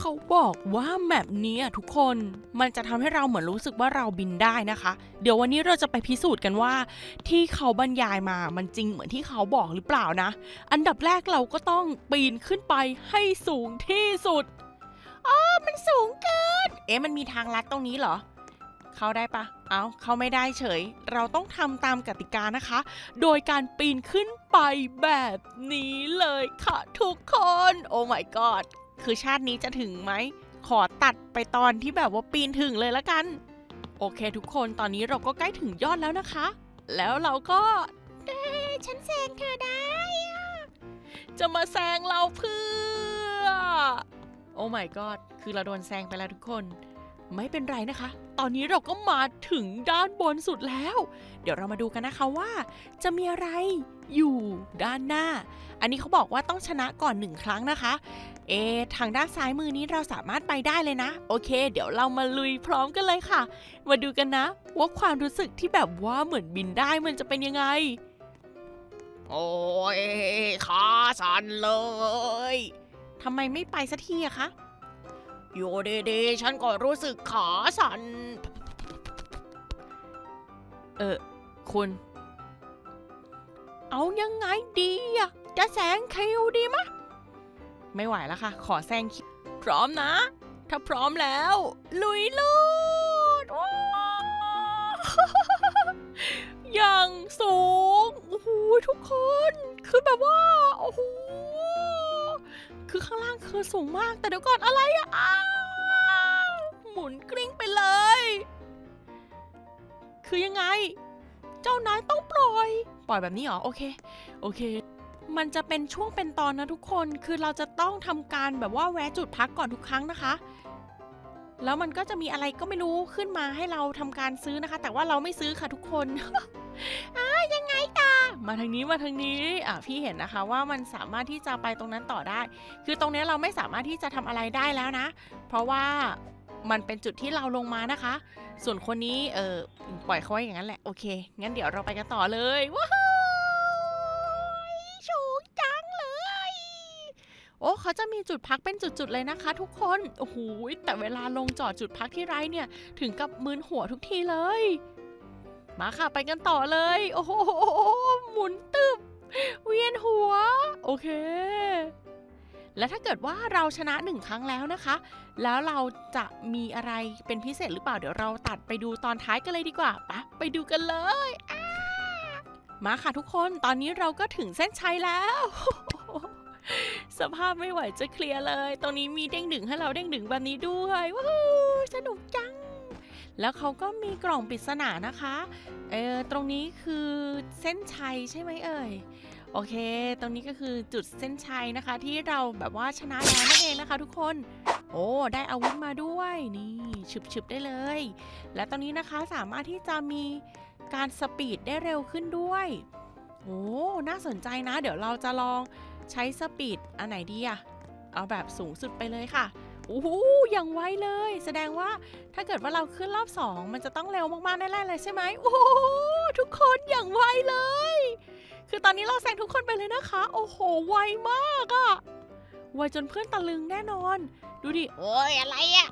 เขาบอกว่าแมปนี้อะทุกคนมันจะทำให้เราเหมือนรู้สึกว่าเราบินได้นะคะ เดี๋ยววันนี้เราจะไปพิสูจน์กันว่า ที่เขาบรรยายมามันจริงเหมือนที่เขาบอกหรือเปล่านะ อันดับแรกเราก็ต้องปีนขึ้นไปให้สูงที่สุดอ๋อมันสูงเกิน เอ๊ะมันมีทางลัดตรงนี้เหรอ เข้าได้ปะเอาเข้าไม่ได้เฉย เราต้องทำตามกติกานะคะ โดยการปีนขึ้นไปแบบนี้เลยค่ะทุกคน โอ้ my god คือชาตินี้จะถึงไหม ขอตัดไปตอนที่แบบว่าปีนถึงเลยละกัน โอเคทุกคนตอนนี้เราก็ใกล้ถึงยอดแล้วนะคะ แล้วเราก็เด้ฉันแซงเธอได้ จะมาแซงเราเพื่อ โอ้ my god คือเราโดนแซงไปแล้วทุกคน ไม่เป็นไรนะคะ ตอนนี้เราก็มาถึงด้านบนสุดแล้ว เดี๋ยวเรามาดูกันนะคะว่า จะมีอะไรอยู่ด้านหน้า อันนี้เขาบอกว่าต้องชนะก่อนหนึ่งครั้งนะคะ เอะทางด้านซ้ายมือนี้เราสามารถไปได้เลยนะ โอเค เดี๋ยวเรามาลุยพร้อมกันเลยค่ะ มาดูกันนะ ว่าความรู้สึกที่แบบว่าเหมือนบินได้มันจะเป็นยังไง โอ้ยขาสั่นเลยทำไมไม่ไปสักทีอะคะ อยู่ดีๆ ฉันก็รู้สึกขาสั่น เออ คุณ เอายังไงดีอะจะแซงคิวดีมะ ไม่ไหวแล้วค่ะ ขอแซงคิว พร้อมนะ ถ้าพร้อมแล้ว ลุยลูด คือข้างล่างคือสูงมาก แต่เดี๋ยวก่อนอะไรอะอ้าวหมุนกลิ้งไปเลย คือยังไง เจ้านายต้องปล่อย ปล่อยแบบนี้เหรอ โอเค โอเค มันจะเป็นช่วงเป็นตอนนะทุกคน คือเราจะต้องทำการแบบว่าแวะจุดพักก่อนทุกครั้งนะคะ แล้วมันก็จะมีอะไรก็ไม่รู้ขึ้นมาให้เราทำการซื้อนะคะ แต่ว่าเราไม่ซื้อค่ะทุกคน อ่ายังไงตามาทางนี้มาทางนี้อะพี่เห็นนะคะว่ามันสามารถที่จะไปตรงนั้นต่อได้ คือตรงนี้เราไม่สามารถที่จะทำอะไรได้แล้วนะ เพราะว่ามันเป็นจุดที่เราลงมานะคะ ส่วนคนนี้เออปล่อยเขาไว้อย่างนั้นแหละโอเคงั้นเดี๋ยวเราไปกันต่อเลยว้าวสูงจังเลย โอ้เขาจะมีจุดพักเป็นจุดๆเลยนะคะ ทุกคนโอ้โหแต่เวลาลงจอดจุดพักที่ไรเนี่ย ถึงกับมึนหัวทุกทีเลย มาค่ะไปกันต่อเลย โอ้โหหมุนตึบเวียนหัว โอเค และถ้าเกิดว่าเราชนะหนึ่งครั้งแล้วนะคะ แล้วเราจะมีอะไรเป็นพิเศษหรือเปล่าเดี๋ยวเราตัดไปดูตอนท้ายกันเลยดีกว่าปะไปดูกันเลยมาค่ะทุกคนตอนนี้เราก็ถึงเส้นชัยแล้ว สภาพไม่ไหวจะเคลียร์เลย ตรงนี้มีเด้งดึงให้เราเด้งดึงแบบนี้ด้วยว้าวสนุกจัง แล้วเขาก็มีกล่องปริศนานะคะ เออตรงนี้คือเส้นชัยใช่ไหมเอ่ย โอเค ตรงนี้ก็คือจุดเส้นชัยนะคะ ที่เราแบบว่าชนะแล้วนั่นเองนะคะ ทุกคน โอ้ ได้อาวุธมาด้วยนี่ฉึบๆได้เลย และตอนนี้นะคะสามารถที่จะมีการสปีดได้เร็วขึ้นด้วยโอ้น่าสนใจนะ เดี๋ยวเราจะลองใช้สปีดอันไหนดีอะเอาแบบสูงสุดไปเลยค่ะโอ้โห อย่างไวเลย แสดงว่าถ้าเกิดว่าเราขึ้นรอบสองมันจะต้องเร็วมากๆแน่ๆเลยใช่ไหมโอ้โหทุกคนอย่างไวเลย คือตอนนี้เราแซงทุกคนไปเลยนะคะ โอ้โหไวมากอะไวจนเพื่อนตะลึงแน่นอน ดูดิโอ้ยอะไรอะ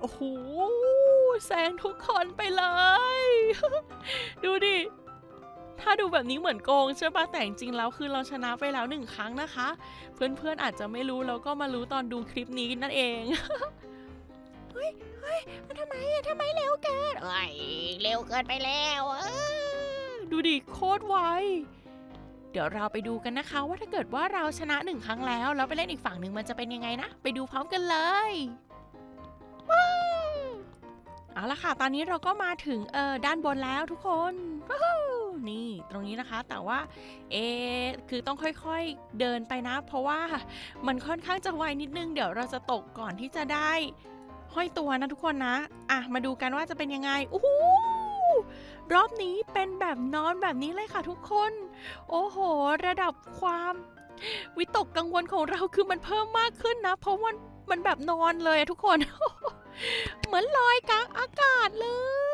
โอ้โหแซงทุกคนไปเลย ดูดิ ถ้าดูแบบนี้เหมือนโกงใช่ปะแต่จริงๆแล้วคือเราชนะไปแล้วหนึ่งครั้งนะคะ เพื่อนๆอาจจะไม่รู้แล้วก็มารู้ตอนดูคลิปนี้นั่นเอง เฮ้ยเฮ้ยมันทำไมอะทำไมเร็วเกินโอ้ยเร็วเกินไปแล้วเออดูดิโคตรไว เดี๋ยวเราไปดูกันนะคะ ว่าถ้าเกิดว่าเราชนะหนึ่งครั้งแล้ว แล้วไปเล่นอีกฝั่งหนึ่งมันจะเป็นยังไงนะ ไปดูพร้อมกันเลยว้าวเอาละค่ะ ตอนนี้เราก็มาถึงเออด้านบนแล้วทุกคนว้าว นี่ตรงนี้นะคะแต่ว่าเอคือต้องค่อยๆเดินไปนะ เพราะว่ามันค่อนข้างจะไวนิดนึง เดี๋ยวเราจะตกก่อนที่จะได้ ห้อยตัวนะทุกคนนะ อะมาดูกันว่าจะเป็นยังไงโอ้รอบนี้เป็นแบบนอนแบบนี้เลยค่ะทุกคน โอ้โห ระดับความ วิตกกังวลของเราคือมันเพิ่มมากขึ้นนะ เพราะมันมันแบบนอนเลยทุกคน เหมือนลอยกลางอากาศเลย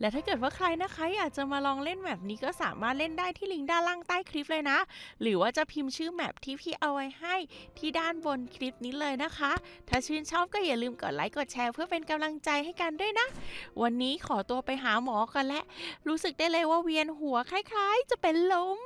และถ้าเกิดว่าใครนะคะอยากจะมาลองเล่นแมปนี้ก็สามารถเล่นได้ที่ลิงก์ด้านล่างใต้คลิปเลยนะ หรือว่าจะพิมพ์ชื่อแมปที่พี่เอาไว้ให้ที่ด้านบนคลิปนี้เลยนะคะ ถ้าชื่นชอบก็อย่าลืมกดไลค์กดแชร์เพื่อเป็นกำลังใจให้กันด้วยนะ วันนี้ขอตัวไปหาหมอกันและ รู้สึกได้เลยว่าเวียนหัวคล้าย ๆ จะเป็นลม